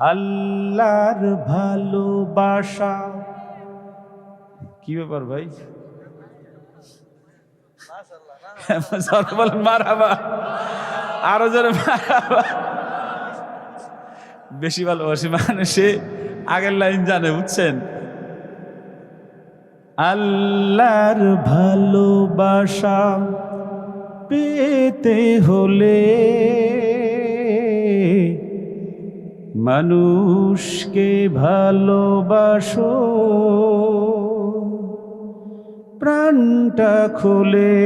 আল্লাহর ভালোবাসা। কি ব্যাপার ভাই? বলেন মারাবা। আরও জোরে মারাবা। বেশি ভালোবাসি মানে সে আগের লাইন জানে, বুঝছেন? আল্লাহর ভালোবাসা পেতে হলে মানুষকে ভালোবাসো। প্রাণটা খুলে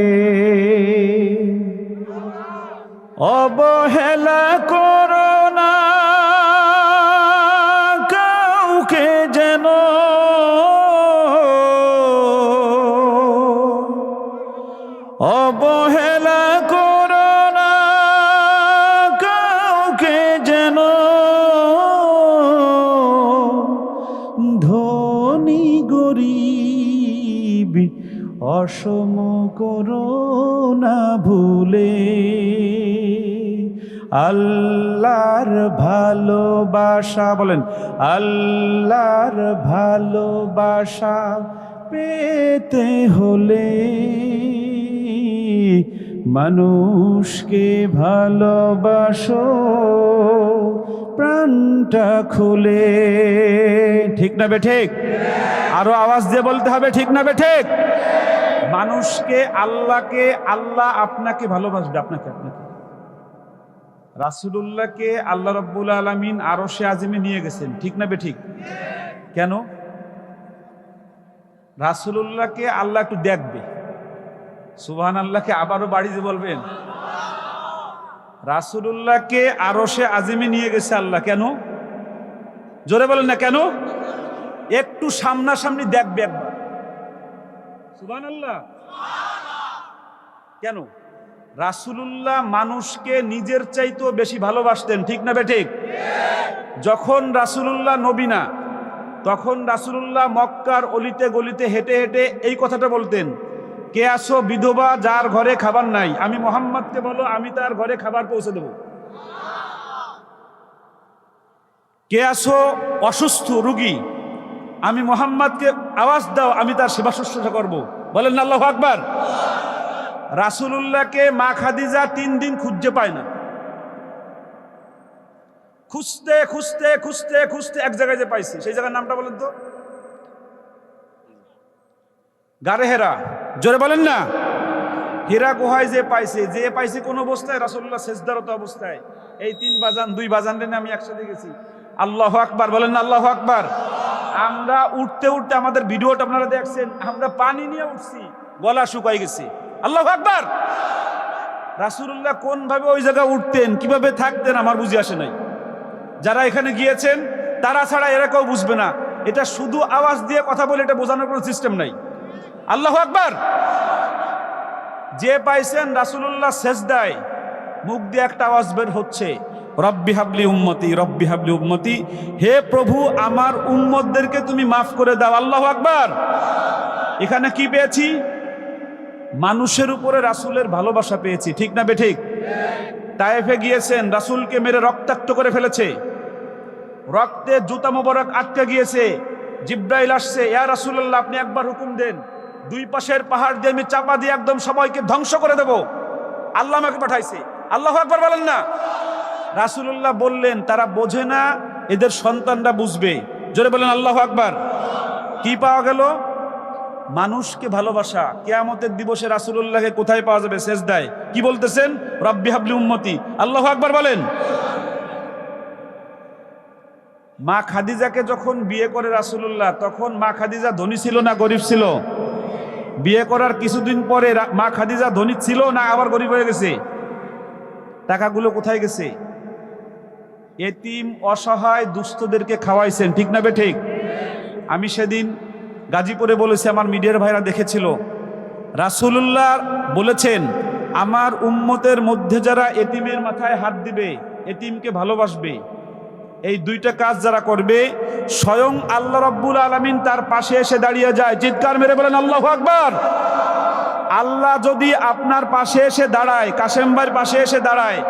অবহেলা করো করো না ভুলে। আল্লাহর ভালোবাসা, বলেন, আল্লাহর ভালোবাসা পেতে হলে মানুষকে ভালোবাসো, প্রাণটা খুলে। ঠিক না বে ঠিক? আরও আওয়াজ দিয়ে বলতে হবে, ঠিক না বে ঠিক? মানুষকে আল্লাহকে, আল্লাহ আপনাকে ভালোবাসবে, আপনাকে আপনাকে। রাসুলুল্লাহকে আল্লাহ রব্বুল আলমিন আরও সে আজিমে নিয়ে গেছেন। ঠিক না বে ঠিক? কেন? রাসুলুল্লাহকে আল্লাহ একটু দেখবে। সুবহান আল্লাহকে আবারও বাড়িতে বলবেন। রাসুলুল্লাহকে আরও সে আজিমে নিয়ে গেছে আল্লাহ। কেন? জোরে বলেন না কেন? একটু সামনাসামনি দেখবে একবার। সুবহান আল্লাহ কেন? রাসুলুল্লাহ মানুষকে নিজের চাইতেও বেশি ভালোবাসতেন, ঠিক না বেঠিক যখন রাসুলুল্লাহ নবীনা তখন রাসুলুল্লাহ মক্কার অলিতে গলিতে হেঁটে হেঁটে এই কথাটা বলতেন, কে আসো বিধবা যার ঘরে খাবার নাই, আমি মোহাম্মদকে বলো, আমি তার ঘরে খাবার পৌঁছে দেব। কে আসো অসুস্থ রুগী আমি মোহাম্মদকে আওয়াজ দাও, আমি তার সেবা শুশ্রূষা করব। বলেন না আল্লাহ আকবার। রাসুলুল্লাহকে মা খাদিজা তিন দিন খুঁজতে পায় না। খুঁজতে খুঁজতে খুঁজতে খুঁজতে এক জায়গায় যে পাইছি, সেই জায়গার নামটা বলেন তো। গারে হেরা, জোরে বলেন না। হীরা গুহায় যে পাইছে যে পাইছে কোন অবস্থায় রাসুল্লাহ শেষদারত অবস্থায়। এই তিন বাজান, দুই বাজান আমি একসাথে গেছি। আল্লাহ আকবার, বলেন না আল্লাহ আকবার। আমরা উঠতে উঠতে আমাদের ভিডিওটা আপনারা দেখছেন, আমরা পানি নিয়ে উঠছি, গলা শুকাই গেছে। আল্লাহ আকবার! রাসুল্লাহ কোন ভাবে ওই জায়গায় উঠতেন, কীভাবে থাকতেন আমার বুঝে আসে নাই। যারা এখানে গিয়েছেন, তারা ছাড়া এরা কেউ বুঝবে না। এটা শুধু আওয়াজ দিয়ে কথা বলে এটা বোঝানোর কোনো সিস্টেম নাই। আল্লাহ আকবার! যে পাইছেন রাসুল্লাহ শেষ দেয় মুখ দিয়ে একটা আওয়াজ বের হচ্ছে। রব্বি হাবলি উম্মতি, রব্বি হাবলি উম্মতি। হে প্রভু, আমার উম্মতদেরকে তুমি মাফ করে দাও, আল্লাহ আকবার। এখানে কি পেয়েছি? মানুষের উপরে রাসুলের ভালোবাসা পেয়েছি, ঠিক না বে ঠিক? তায়েফে গিয়েছেন, রাসুলকে মেরে রক্তাক্ত করে ফেলেছে। রক্তে জুতা মোবারক আটকে গিয়েছে, জিব্রাইল আসছে, ইয়া রাসুল্লাহ আপনি একবার হুকুম দেন, দুই পাশের পাহাড় দিয়ে আমি চাপা দিয়ে একদম সবাইকে ধ্বংস করে দেব। আল্লাহ আমাকে পাঠাইছে। আল্লাহ একবার বলেন না। রাসুল্লাহ বললেন, তারা বোঝে না, এদের সন্তানরা বুঝবে। জোরে বলেন, আল্লাহ আকবার। কি পাওয়া গেল? মানুষকে ভালোবাসা। কেয়ামতের দিবসে রাসুল্লাহকে কোথায় পাওয়া যাবে? শেষ দেয় কি বলতেছেন? রব্বি হাবলি উম্মতি। আল্লাহ আকবার বলেন। মা খাদিজাকে যখন বিয়ে করে রাসুল্লাহ তখন মা খাদিজা ধনী ছিল না গরিব ছিল? বিয়ে করার কিছুদিন পরে মা খাদিজা ধনী ছিল না আবার গরিব হয়ে গেছে? টাকাগুলো কোথায় গেছে? এতিম অসহায় দুস্থদেরকে খাওয়াইছেন, ঠিক না ঠিক? আমি সেদিন গাজীপুরে বলেছি, আমার মিডিয়ার ভাইরা দেখেছিল। রাসুলুল্লাহ বলেছেন, আমার উম্মতের মধ্যে যারা এতিমের মাথায় হাত দিবে, এতিমকে ভালোবাসবে। এই দুইটা কাজ যারা করবে, স্বয়ং আল্লাহ রব্বুল আলমিন তার পাশে এসে দাঁড়িয়ে যায়। চিৎকার মেরে বলেন, আল্লাহ আকবার! আল্লাহ যদি আপনার পাশে এসে দাঁড়ায়, কাশেম ভাইয়ের পাশে এসে দাঁড়ায়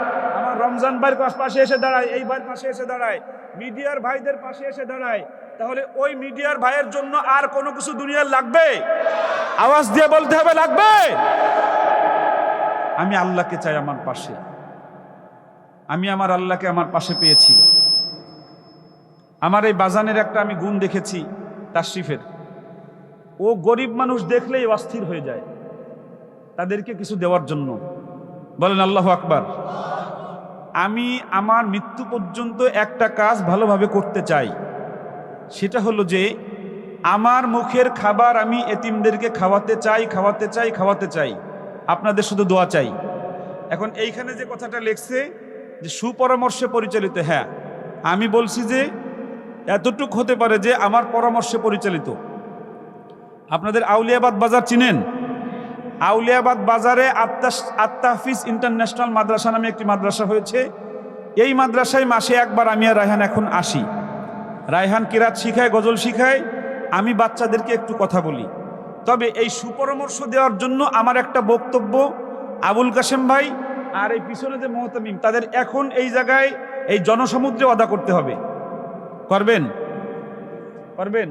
রমজান ভাইয়ের পাশ- এসে দাঁড়ায়, এই ভাইয়ের পাশে এসে দাঁড়ায়, মিডিয়ার ভাইদের পাশে এসে দাঁড়ায়, তাহলে ওই মিডিয়ার ভাইয়ের জন্য আর কোনো কিছু দুনিয়ার লাগবে? আওয়াজ দিয়ে বলতে হবে, লাগবে? আমি আল্লাহকে চাই আমার পাশে। আমি আমার আল্লাহকে আমার পাশে পেয়েছি। আমার এই বাজানের একটা আমি গুণ দেখেছি, তাশরিফের। ও গরিব মানুষ দেখলেই অস্থির হয়ে যায়, তাদেরকে কিছু দেওয়ার জন্য। বলেন আল্লাহ আকবার। আমি আমার মৃত্যু পর্যন্ত একটা কাজ ভালোভাবে করতে চাই। সেটা হলো যে, আমার মুখের খাবার আমি এতিমদেরকে খাওয়াতে চাই খাওয়াতে চাই খাওয়াতে চাই। আপনাদের শুধু দোয়া চাই। এখন এইখানে যে কথাটা লেখছে, যে সুপরামর্শে পরিচালিত হ্যাঁ আমি বলছি যে, এতটুক হতে পারে যে, আমার পরামর্শে পরিচালিত। আপনাদের আউলিয়াবাদ বাজার চিনেন? আউলিয়াবাদ বাজারে আত্মা আত্মাফিজ ইন্টারন্যাশনাল মাদ্রাসা নামে একটি মাদ্রাসা হয়েছে। এই মাদ্রাসায় মাসে একবার আমি আর রায়হান এখন আসি। রায়হান কিরাত শিখায়, গজল শিখায়। আমি বাচ্চাদেরকে একটু কথা বলি। তবে এই সুপরামর্শ দেওয়ার জন্য আমার একটা বক্তব্য আবুল কাশেম ভাই আর এই পিছনে যে মহতামিম, তাদের এখন এই জায়গায় এই জনসমুদ্রে অদা করতে হবে। করবেন? করবেন?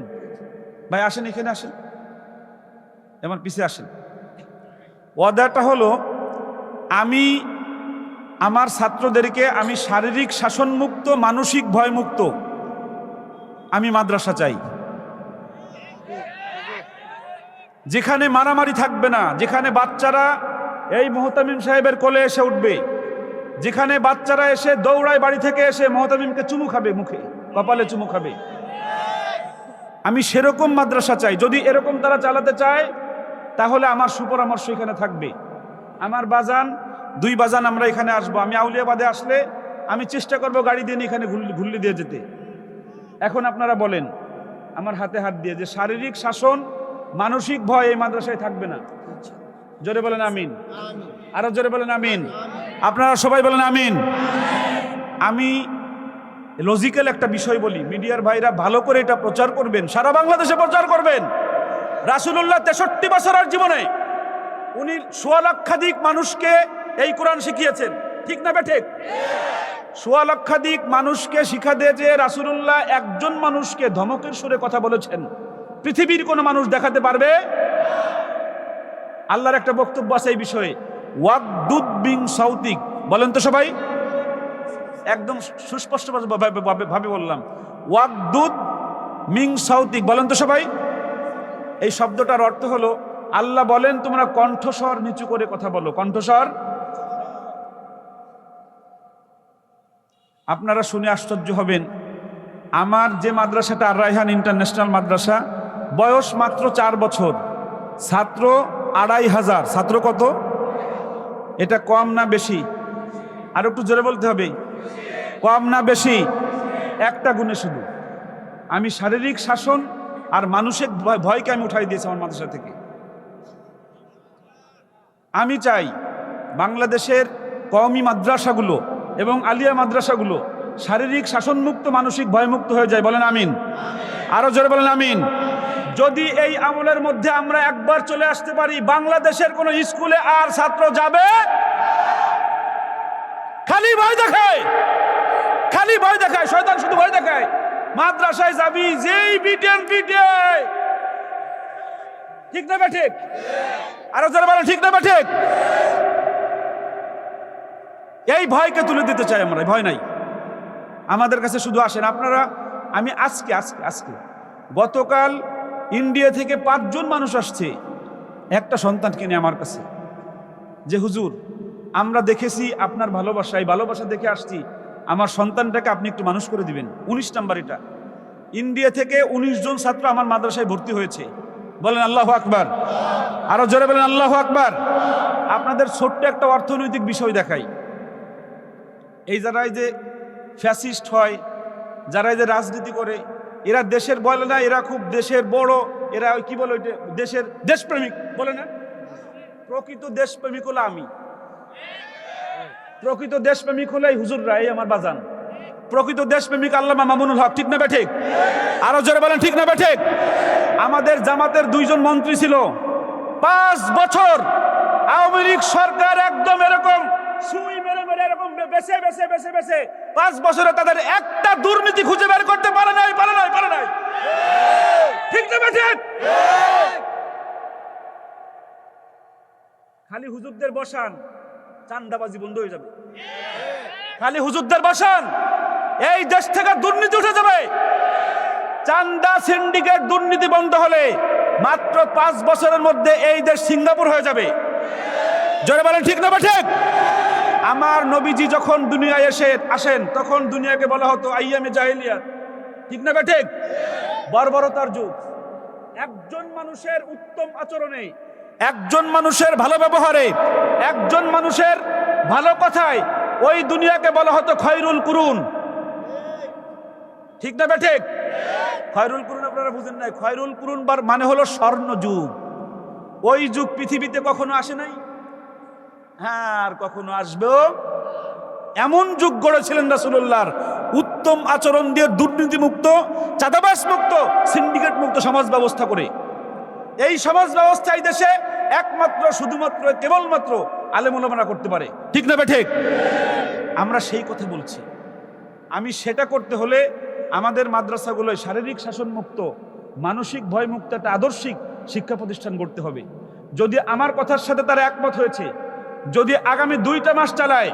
ভাই, আসেন, এখানে আসেন। আমার পিছে আসেন। ওয়াদাটা হলো, আমি আমার ছাত্রদেরকে আমি শারীরিক শাসনমুক্ত, মানসিক ভয়মুক্ত আমি মাদ্রাসা চাই। যেখানে মারামারি থাকবে না, যেখানে বাচ্চারা এই মোহতামিম সাহেবের কোলে এসে উঠবে, যেখানে বাচ্চারা এসে দৌড়ায় বাড়ি থেকে এসে মোহতামিমকে চুমু খাবে মুখে, কপালে চুমু খাবে। আমি সেরকম মাদ্রাসা চাই, যদি এরকম তারা চালাতে চায় তাহলে আমার সুপরামর্শ এখানে থাকবে। আমার বাজান, দুই বাজান আমরা এখানে আসব। আমি আউলিয়াবাদে আসলে আমি চেষ্টা করব গাড়ি দিয়ে এখানে ঘুরলি দিয়ে যেতে। এখন আপনারা বলেন, আমার হাতে হাত দিয়ে যে শারীরিক শাসন, মানসিক ভয় এই মাদ্রাসায় থাকবে না। জোরে বলেন আমিন। আরও জোরে বলেন আমিন। আপনারা সবাই বলেন আমিন। আমি লজিক্যাল একটা বিষয় বলি। মিডিয়ার ভাইরা ভালো করে এটা প্রচার করবেন, সারা বাংলাদেশে প্রচার করবেন। রাসুল্লাহ তেষট্টি বছরের জীবনে উনি সোয়া লক্ষাধিক মানুষকে এই কোরআন শিখিয়েছেন। ঠিক না বেঠে সোয়া লক্ষাধিক মানুষকে শিখা দিয়ে যে রাসুল্লাহ একজন মানুষকে ধমকের সুরে কথা বলেছেন, পৃথিবীর কোনো মানুষ দেখাতে পারবে? আল্লাহর একটা বক্তব্য আছে এই বিষয়ে। ওয়াকদুদ বিং সাউতিক। বলেন তো সবাই। একদম সুস্পষ্ট ভাবে- ভাবে ভাবে বললাম। ওয়াকদুদ মিং সাউতিক। বলেন তো সবাই। এই শব্দটার অর্থ হলো, আল্লাহ বলেন, তোমরা কণ্ঠস্বর নিচু করে কথা বলো। কণ্ঠস্বর? আপনারা শুনে আশ্চর্য হবেন। আমার যে মাদ্রাসাটা, আর রায়হান ইন্টারন্যাশনাল মাদ্রাসা, বয়স মাত্র চার বছর। ছাত্র আড়াই হাজার। ছাত্র কত? এটা কম না বেশি? আর একটু জোরে বলতে হবে। কম না বেশি? একটা গুণে শুধু। আমি শারীরিক শাসন আর ভয়- ভয়কে আমি উঠাই দিয়েছি আমার মাদ্রাসা থেকে। আমি চাই বাংলাদেশের কওমি মাদ্রাসাগুলো এবং আলিয়া মাদ্রাসাগুলো শারীরিক শাসনমুক্ত মানসিক ভয়মুক্ত হয়ে যায়। বলেন আমিন। আরও জোরে বলেন আমিন। যদি এই আমলের মধ্যে আমরা একবার চলে আসতে পারি, বাংলাদেশের কোন স্কুলে আর ছাত্র যাবে? খালি ভয় দেখায়। খালি ভয় দেখায়। শয়তান শুধু ভয় দেখায়। মাদ্রাসায় যাবি, যেই বিটেন পিটে ঠিক না ঠিক? আরও যারা বলেন, ঠিক না ঠিক? এই ভয়কে তুলে দিতে চাই আমরা, ভয় নাই। আমাদের কাছে শুধু আসেন আপনারা, আমি আজকে আজকে আজকে, গতকাল ইন্ডিয়া থেকে পাঁচজন মানুষ আসছে, একটা সন্তান কিনে আমার কাছে। যে হুজুর, আমরা দেখেছি আপনার ভালোবাসা এই ভালোবাসা দেখে আসছি আমার সন্তানটাকে আপনি একটু মানুষ করে দিবেন। উনিশ নাম্বার এটা। ইন্ডিয়া থেকে উনিশ জন ছাত্র আমার মাদ্রাসায় ভর্তি হয়েছে। বলেন আল্লাহ আকবার। আরও জোরে বলেন আল্লাহ আকবার। আপনাদের ছোট্ট একটা অর্থনৈতিক বিষয় দেখাই। এই যারাই যে ফ্যাসিস্ট হয় যারা যে রাজনীতি করে, এরা দেশের বলে না, এরা খুব দেশের বড়, এরা কি বলে দেশের দেশপ্রেমিক। বলে না? প্রকৃত দেশপ্রেমিক হলো আমি। প্রকৃত দেশপ্রেমিক হলো এই হুজুররা এই আমার বাজান। প্রকৃত দেশপ্রেমিক আল্লামা মামুনুল হক, ঠিক না ঠিক? আরও জোরে বলেন, ঠিক না ঠিক? আমাদের জামাতের দুইজন মন্ত্রী ছিল। পাঁচ বছর আওয়ামী লীগ সরকার একদম এরকম সুই মেরে মেরে এরকম বেছে বেছে বেছে বেছে পাঁচ বছরে তাদের একটা দুর্নীতি খুঁজে বের করতে পারে নাই পারে নাই পারে নাই। ঠিক না ঠিক? খালি হুজুরদের বসান। চান্দাবাজি বন্ধ হয়ে যাবে। খালি হুজুরদের বসান, এই দেশ থেকে দুর্নীতি উঠে যাবে। চান্দা সিন্ডিকেট দুর্নীতি বন্ধ হলে মাত্র পাঁচ বছরের মধ্যে এই দেশ সিঙ্গাপুর হয়ে যাবে। জোরে বলেন, ঠিক না বা ঠিক আমার নবীজি যখন দুনিয়ায় এসে আসেন, তখন দুনিয়াকে বলা হতো আইয়ামে জাহেলিয়াত। ঠিক না বা ঠিক বর্বরতার যুগ। একজন মানুষের উত্তম আচরণে একজন মানুষের ভালো ব্যবহারে, একজন মানুষের ভালো কথায় ওই দুনিয়াকে বলা হতো খয়রুল কুরুন। ঠিক না ঠিক খয়রুল কুরুন আপনারা বুঝেন নাই। খয়রুল কুরুন বার মানে হলো স্বর্ণ যুগ। ওই যুগ পৃথিবীতে কখনো আসে নাই? হ্যাঁ আর কখনো আসবেও। এমন যুগ গড়েছিলেন রাসুল্লাহর উত্তম আচরণ দিয়ে দুর্নীতি মুক্ত চাঁদাবাস মুক্ত সিন্ডিকেট মুক্ত সমাজ ব্যবস্থা করে। এই সমাজ ব্যবস্থা এই দেশে একমাত্র, শুধুমাত্র, কেবলমাত্র আলেমুলমানা করতে পারে। ঠিক না ঠিক আমরা সেই কথা বলছি। আমি সেটা করতে হলে আমাদের মাদ্রাসাগুলোয় শারীরিক শাসন মুক্ত মানসিক ভয় মুক্ত একটা আদর্শিক শিক্ষা প্রতিষ্ঠান করতে হবে। যদি আমার কথার সাথে তারা একমত হয়েছে, যদি আগামী দুইটা মাস চালায়,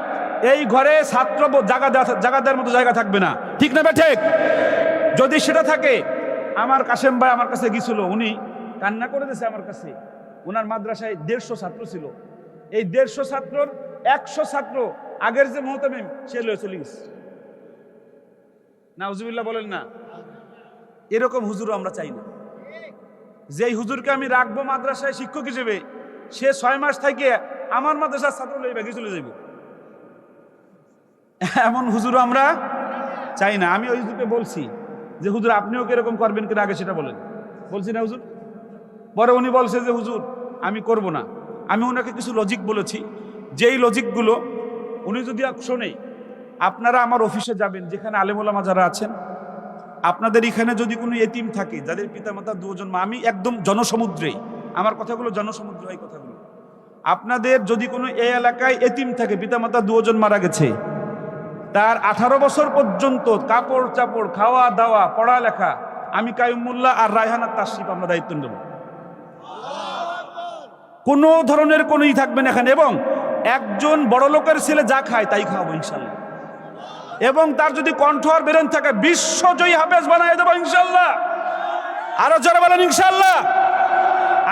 এই ঘরে ছাত্র জায়গা জায়গা দেওয়ার মতো জায়গা থাকবে না। ঠিক না ঠিক যদি সেটা থাকে, আমার কাশেম ভাই আমার কাছে গিয়েছিল, উনি কান্না করে দিয়েছে আমার কাছে। ওনার মাদ্রাসায় দেড়শো ছাত্র ছিল। এই দেড়শো ছাত্রর একশো ছাত্র আগের যে মহতামিম, সে লয়ে চলে গেছে। নাউজুবিল্লাহ বলেন না। এরকম হুজুরও আমরা চাই না। যেই হুজুরকে আমি রাখব মাদ্রাসায় শিক্ষক হিসেবে, সে ছয় মাস থেকে আমার মাদ্রাসার ছাত্র লই ব্যাগে চলে যাইব। এমন হুজুরও আমরা চাই না। আমি ওই হুজুরকে বলছি যে, হুজুর, আপনিও কীরকম করবেন কিনা আগে সেটা বলেন। বলছি না, হুজুর পরে উনি বলছে যে, হুজুর, আমি করব না। আমি ওনাকে কিছু লজিক বলেছি। যেই লজিকগুলো উনি যদি শোনে, আপনারা আমার অফিসে যাবেন, যেখানে আলেমুলামা যারা আছেন, আপনাদের এখানে যদি কোনো এতিম থাকে, যাদের পিতামাতা দুজন মা আমি একদম জনসমুদ্রেই, আমার কথাগুলো জনসমুদ্র এই কথাগুলো। আপনাদের যদি কোনো এই এলাকায় এতিম থাকে, পিতামাতা দুজন মারা গেছে, তার আঠারো বছর পর্যন্ত কাপড় চাপড় খাওয়া দাওয়া পড়ালেখা, আমি কাইমুল্লাহ আর রায়হানার তাসিফ আমরা দায়িত্ব নেব। কোনো ধরনের কোনো ই থাকবে না এখানে। এবং একজন বড় লোকের ছেলে যা খায় তাই খাওয়াবো ইনশাল্লাহ। এবং তার যদি কণ্ঠ আর বেরেন থাকে, বিশ্বজয়ী হাফেজ বানায় দেবো ইনশাল্লাহ। আরও যারা বলেন ইনশাল্লাহ।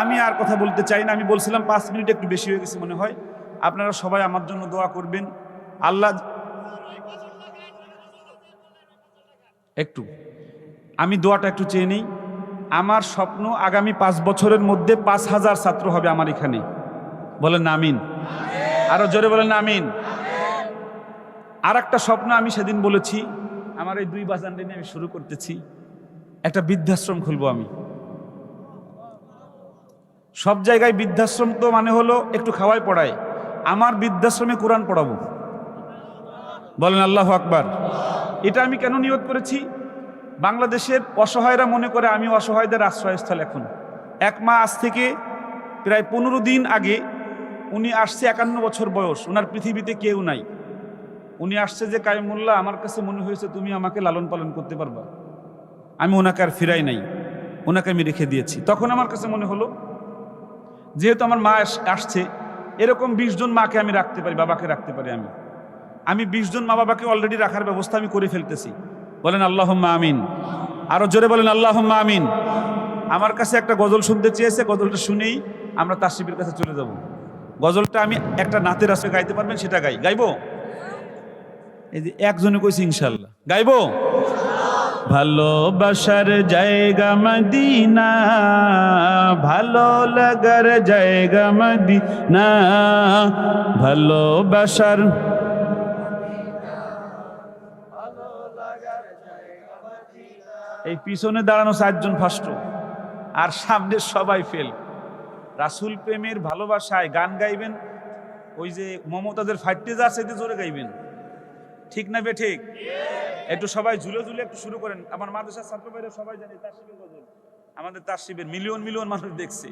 আমি আর কথা বলতে চাই না, আমি বলছিলাম পাঁচ মিনিট একটু বেশি হয়ে গেছে মনে হয়। আপনারা সবাই আমার জন্য দোয়া করবেন। আল্লাহ একটু, আমি দোয়াটা একটু চেয়ে নিই। আমার স্বপ্ন আগামী পাঁচ বছরের মধ্যে পাঁচ হাজার ছাত্র হবে আমার এখানে। বলেন না, আমিন। আরও জোরে বলেন না, আমিন। আর একটা স্বপ্ন আমি সেদিন বলেছি, আমার এই দুই বাজানটা নিয়ে আমি শুরু করতেছি। একটা বৃদ্ধাশ্রম খুলবো আমি। সব জায়গায় বৃদ্ধাশ্রম তো মানে হলো একটু খাওয়াই পড়ায়। আমার বৃদ্ধাশ্রমে কোরআন পড়াবো। বলেন আল্লাহ আকবার। এটা আমি কেন নিয়োগ করেছি? বাংলাদেশের অসহায়রা মনে করে আমি অসহায়দের আশ্রয়স্থল এখন। এক মাস থেকে প্রায় পনেরো দিন আগে উনি আসছে একান্ন বছর বয়স ওনার পৃথিবীতে কেউ নাই। উনি আসছে যে কায়মুল্লাহ আমার কাছে মনে হয়েছে তুমি আমাকে লালন পালন করতে পারবা। আমি ওনাকে আর ফিরাই নাই ওনাকে আমি রেখে দিয়েছি। তখন আমার কাছে মনে হলো, যেহেতু আমার মা আস- আসছে, এরকম বিশ জন মাকে আমি রাখতে পারি, বাবাকে রাখতে পারি আমি। আমি বিশ জন মা বাবাকে অলরেডি রাখার ব্যবস্থা আমি করে ফেলতেছি। বলেন আল্লাহ আমিন। আরও জোরে বলেন আল্লাহ আমিন। আমার কাছে একটা গজল শুনতে চেয়েছে, গজলটা শুনেই আমরা তাসিবের কাছে চলে যাব। গজলটা আমি একটা নাতের আসে গাইতে পারবেন, সেটা গাই। গাইবো? এই যে একজনে কইছি ইনশাল্লাহ গাইবো? ভালোবাসার জায়গা মদিনা, ভালো লাগার জায়গা মদিনা, ভালোবাসার এই পিছনে দাঁড়ানো চারজন ফার্স্ট আর সামনে সবাই ফেল রাসুল প্রেমের ভালোবাসায় গান গাইবেন, ওই যে মমতাদের ফাইটে যা সেতে জোরে গাইবেন। ঠিক না বে ঠিক? একটু সবাই ঝুলে ঝুলে একটু শুরু করেন। আমার মাদ্রাসার ছাত্র ভাইরা সবাই জানে তার শিবের গজল। আমাদের তার শিবের মিলিয়ন মিলিয়ন মানুষ দেখছে।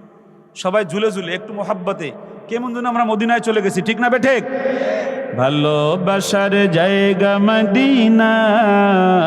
সবাই ঝুলে ঝুলে, একটু মোহাব্বতে। কেমন যেন আমরা মদিনায় চলে গেছি, ঠিক না বে ঠিক? ভালোবাসার জায়গা মদিনা।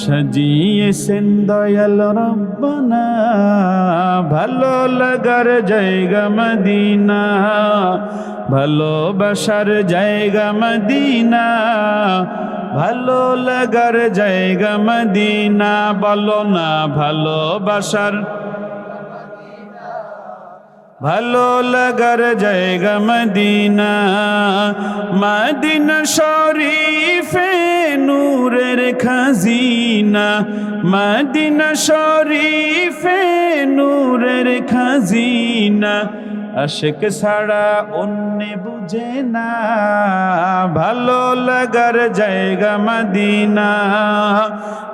সাজিয়েছেন দয়াল রব্বানা, ভালো লাগার জায়গা মদিনা ভালোবাসার জায়গা মদিনা, ভালো লাগার জায়গা মদিনা, বলো না ভালোবাসার ভালো লাগার জায়গা মদিনা। মদিনা শরীফে নূরের খাজিনা। মদিনা শরীফে নূরের খাজিনা। আশেক ছাড়া অন্য বুঝে না। ভালো লাগার জায়গা মদিনা।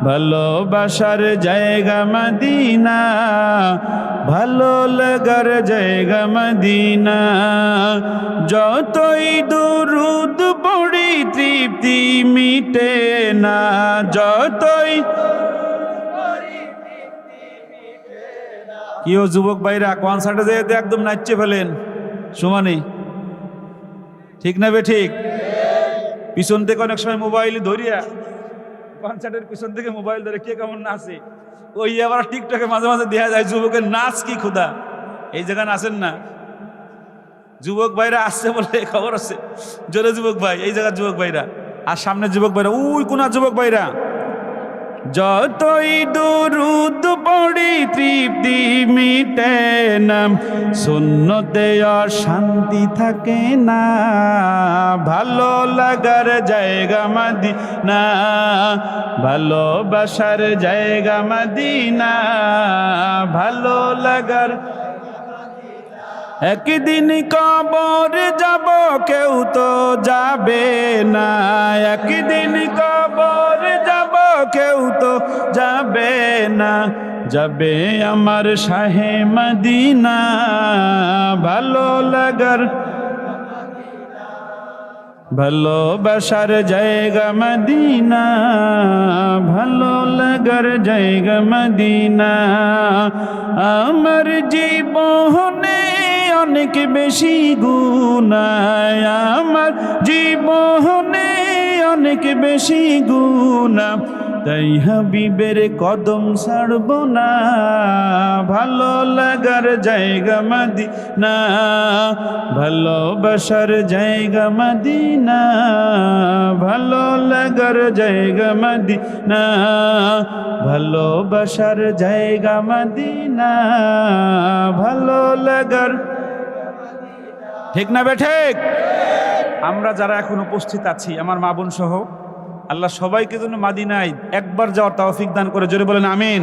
ভালোবাসার জায়গা মদিনা। ভালো লাগার জায়গা মদিনা। যতই দুরুদ পড়ি তৃপ্তি মিটে না। যতই কিও যুবক ভাইরা কনসার্টে যেতে একদম নাচছে ফেলেন। সমানে, ঠিক না বে ঠিক? পিছন থেকে অনেক সময় মোবাইল ধরিয়া কনসার্টের পিছন থেকে মোবাইল ধরে কে কেমন নাচে? ওই আবার টিকটকে মাঝে মাঝে দেখা যায়, যুবকের নাচ কি ক্ষুদা এই জায়গায় নাচেন না। যুবক ভাইরা আসছে বলে খবর আছে। জোরে যুবক ভাই, এই জায়গার যুবক ভাইরা। আর সামনে যুবক ভাইরা, উই কোনা যুবক ভাইরা? যতই দুরুদ পড়ি, তৃপ্তি মিটে না শূন্যতে শান্তি থাকে না। ভালো লাগার জায়গা মাদিনা। ভালোবাসার জায়গা মাদিনা। ভালো লাগার একদিন কবর যাব, কেউ তো যাবে না। একদিন কবর কেউ তো যাবে না, যাবে আমার শাহে মদিনা। ভালো লাগার ভালোবাসার জায়গা মদিনা, ভালো লাগার জায়গা মদিনা। আমার জীবনে অনেক বেশি গুণায় আমার জীবনে অনেক বেশি গুণা তাই হাবিবের কদম ছাড়ব না ভালো লাগার জায়গা মদিনা ভালোবাসার জায়গা মদিনা, ভালো লাগার জায়গা মদিনা ভালোবাসার জায়গা মদিনা, ভালো লাগার ঠিক না বে ঠিক? আমরা যারা এখন উপস্থিত আছি, আমার মা বোন সহ আল্লাহ সবাইকে যেন মাদিনায় একবার যাওয়ার তাওফিক দান করে। জোরে বলেন আমিন।